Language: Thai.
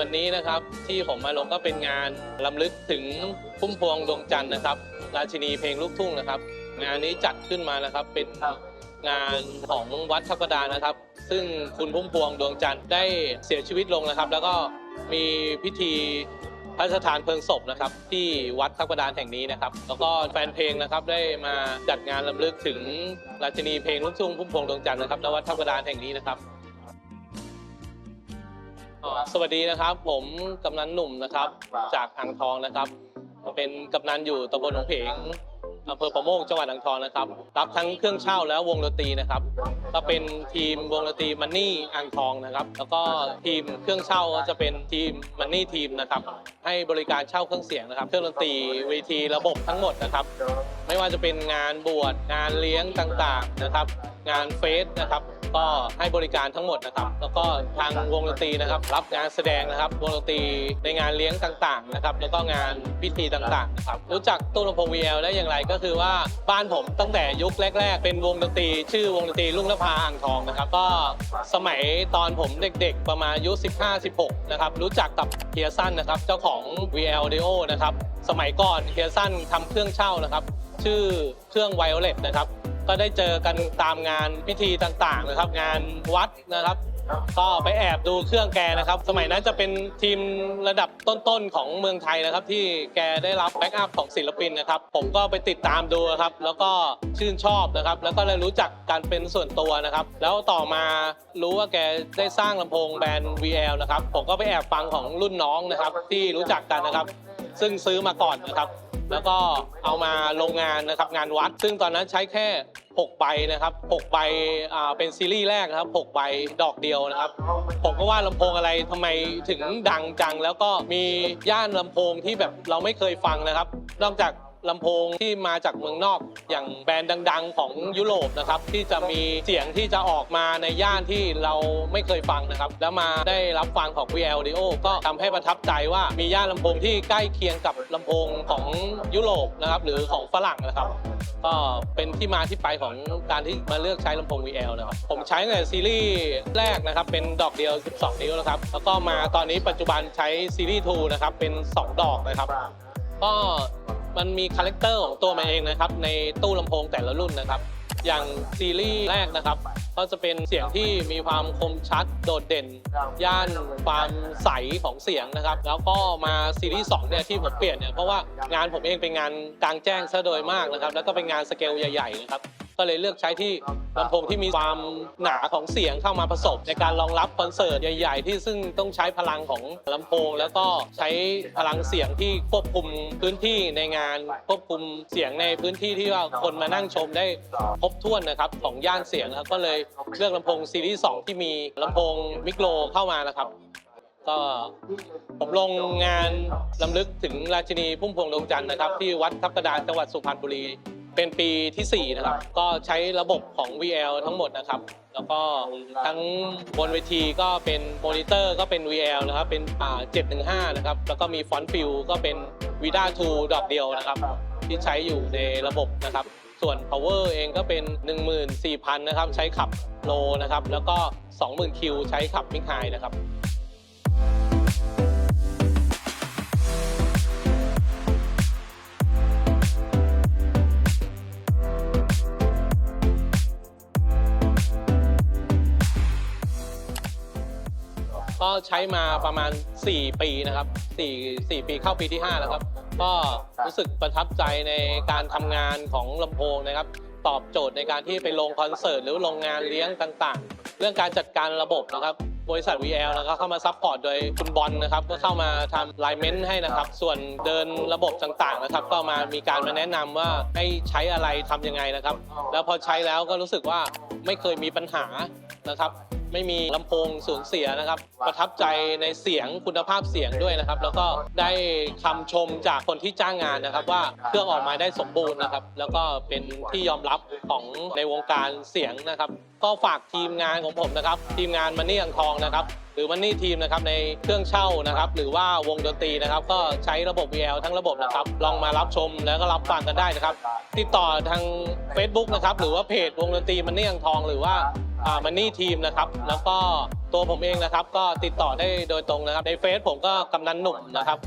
วันนี้นะครับที่ผมมาลงก็เป็นงานลำลึกถึงพุ่มพวงดวงจันทร์นะครับ ราชินีเพลงลูกทุ่งนะครับ งานนี้จัดขึ้นมานะครับเป็นงานของวัดทับกระดานะครับ ซึ่งคุณพุ่มพวงดวงจันทร์ได้เสียชีวิตลงนะครับ แล้วก็มีพิธีพระราชทานเพลิงศพนะครับ ที่วัดทับกระดานแห่งนี้นะครับ แล้วก็แฟนเพลงนะครับได้มาจัดงานลำลึกถึงราชินีเพลงลูกทุ่งพุ่มพวงดวงจันทร์นะครับณวัดทับกระดานแห่งนี้นะครับ สวัสดีนะครับ ผมกำนันหนุ่มนะครับ จากอ่างทองนะครับ เป็นกำนันอยู่ตำบลหนองเพงอำเภอประโมงจังหวัดอ่างทองนะครับ รับทั้งเครื่องเช่าและวงดนตรีนะครับ ก็เป็นทีมวงดนตรีมันนี่อ่างทองนะครับ แล้วก็ทีมเครื่องเช่าก็จะเป็นทีมมันนี่ทีมนะครับ ให้บริการเช่าเครื่องเสียงนะครับ เครื่องดนตรีเวทีระบบทั้งหมดนะครับ ไม่ว่าจะเป็นงานบวชงานเลี้ยงต่างๆนะครับ งานเฟสนะครับก็ให้บริการทั้งหมดนะครับ แล้วก็ทางวงดนตรีนะครับ รับงานแสดงนะครับ วงดนตรีในงานเลี้ยงต่างๆนะครับ แล้วก็งานพิธีต่างๆนะครับ รู้จักตู้ลำโพง VL ได้อย่างไรก็คือว่าบ้านผมตั้งแต่ยุคแรก ๆ เป็นวงดนตรี ชื่อวงดนตรีลุงนภาอ่างทองนะครับ ก็สมัยตอนผมเด็กๆ ประมาณอายุ 15-16 นะครับ รู้จักกับเฮียสั้นนะครับ เจ้าของ VL Audio นะครับ สมัยก่อนเฮียสั้นทำเครื่องเช่านะครับ ชื่อเครื่องไวโอเลตนะครับ ก็ได้เจอกันตามงานพิธีต่างๆนะครับ งานวัดนะครับ ก็ไปแอบดูเครื่องแกนะครับ สมัยนั้นจะเป็นทีมระดับต้นๆของเมืองไทยนะครับ ที่แกได้รับแบ็กอัพของศิลปินนะครับ ผมก็ไปติดตามดูครับ แล้วก็ชื่นชอบนะครับ แล้วก็เลยรู้จักการเป็นส่วนตัวนะครับ แล้วต่อมารู้ว่าแกได้สร้างลำโพงแบรนด์ VL นะครับ ผมก็ไปแอบฟังของรุ่นน้องนะครับ ที่รู้จักกันนะครับ ซึ่งซื้อมาก่อนนะครับแล้วก็เอามาลงงานนะครับงานวัด ซึ่งตอนนั้นใช้แค่ 6 ใบนะครับ6ใบอ่าเป็นซีรีส์แรกนะครับ6ใบดอกเดียวนะครับ ผมก็ว่าลำโพงอะไรทำไมถึงดังจัง แล้วก็มีย่านลำโพงที่แบบเราไม่เคยฟังนะครับ นอกจากลำโพงที่มาจากเมืองนอกอย่างแบรนด์ดัง ๆ ของยุโรปนะครับที่จะมีเสียงที่จะออกมาในย่านที่เราไม่เคยฟังนะครับ แล้วมาได้รับฟังของ VL Audio ก็ทำให้ประทับใจว่ามีย่านลำโพงที่ใกล้เคียงกับลำโพงของยุโรปนะครับหรือของฝรั่งนะครับ ก็เป็นที่มาที่ไปของการที่มาเลือกใช้ลำโพง VL นะครับ ผมใช้ในซีรีส์แรกนะครับ เป็นดอกเดียว 12 นิ้วนะครับ แล้วก็มาตอนนี้ปัจจุบันใช้ซีรีส์2นะครับ เป็น 2 ดอกนะครับ ก็มันมีคาแรคเตอร์ของตัวมันเองนะครับ ในตู้ลำโพงแต่ละรุ่นนะครับ อย่างซีรีส์แรกนะครับ ก็จะเป็นเสียงที่มีความคมชัดโดดเด่น ย่านความใสของเสียงนะครับ แล้วก็มาซีรีส์2เนี่ยที่ผมเปลี่ยนเนี่ยเพราะว่างานผมเองเป็นงานกลางแจ้งซะโดยมากนะครับ แล้วก็เป็นงานสเกลใหญ่ๆนะครับ ก็เลยเลือกใช้ที่ ลำโพงที่มีความหนาของเสียงเข้ามาผสมในการรองรับคอนเสิร์ตใหญ่ๆ ที่ซึ่งต้องใช้พลังของลำโพง แล้วก็ใช้พลังเสียงที่ควบคุมพื้นที่ในงานควบคุมเสียงในพื้นที่ที่ว่าคนมานั่งชมได้ครบถ้วนนะครับของย่านเสียงครับก็เลยเลือกลำโพงซีรีส์2ที่มีลำโพงมิกโลเข้ามานะครับก็ผมลงงานลำลึกถึงราชินีพุ่มพวงดวงจันทร์นะครับ ที่วัดทับกระดานจังหวัดสุพรรณบุรี เป็นปีทีสี่ 4 นะครับ ก็ใช้ระบบของ VL ทั้งหมดนะครับ แล้วก็ทั้งบนเวทีก็เป็นมอนิเตอร์ก็เป็น VL นะครับ เป็นอ่า715 นะครับ แล้วก็มีฟอนต์ฟิลก็เป็น Vida 2 ดอกเดียวนะครับ ที่ใช้อยู่ในระบบนะครับ ส่วน power เองก็เป็น 14,000 นะครับ ใช้ขับโลนะครับ แล้วก็ 20,000 คิวใช้ขับมิกไฮนะครับ ใช้มาประมาณ 4 ปีนะครับ4 4ปีเข้าปีที่ 5 แล้วครับ ก็รู้สึกประทับใจในการทำงานของลำโพงนะครับ ตอบโจทย์ในการที่ไปลงคอนเสิร์ตหรือลงงานเลี้ยงต่างๆ เรื่องการจัดการระบบนะครับ บริษัท VL นะครับเข้ามาซัพพอร์ตโดยคุณบอลนะครับ ก็เข้ามาทำไลเมนต์ให้นะครับ ส่วนเดินระบบต่างๆนะครับ ก็มามีการมาแนะนำว่าให้ใช้อะไรทำยังไงนะครับ แล้วพอใช้แล้วก็รู้สึกว่าไม่เคยมีปัญหานะครับ ไม่มีลำโพงสูญเสียนะครับ ประทับใจในเสียงคุณภาพเสียงด้วยนะครับ แล้วก็ได้คำชมจากคนที่จ้างงานนะครับ ว่าเครื่องออกมาได้สมบูรณ์นะครับ แล้วก็เป็นที่ยอมรับของในวงการเสียงนะครับ ก็ฝากทีมงานของผมนะครับ ทีมงานมันนี่อังทองนะครับ หรือมันนี่ทีมนะครับในเครื่องเช่านะครับ หรือว่าวงดนตรีนะครับ ก็ใช้ระบบ VL ทั้งระบบนะครับ ลองมารับชมแล้วก็รับฟังกันได้นะครับ ติดต่อทาง Facebook นะครับ หรือว่าเพจวงดนตรีมันนี่อังทองหรือว่า มันนี่ทีมนะครับ แล้วก็ตัวผมเองนะครับ ก็ติดต่อได้โดยตรงนะครับในเฟซผมก็กำนันหนุ่มนะครับ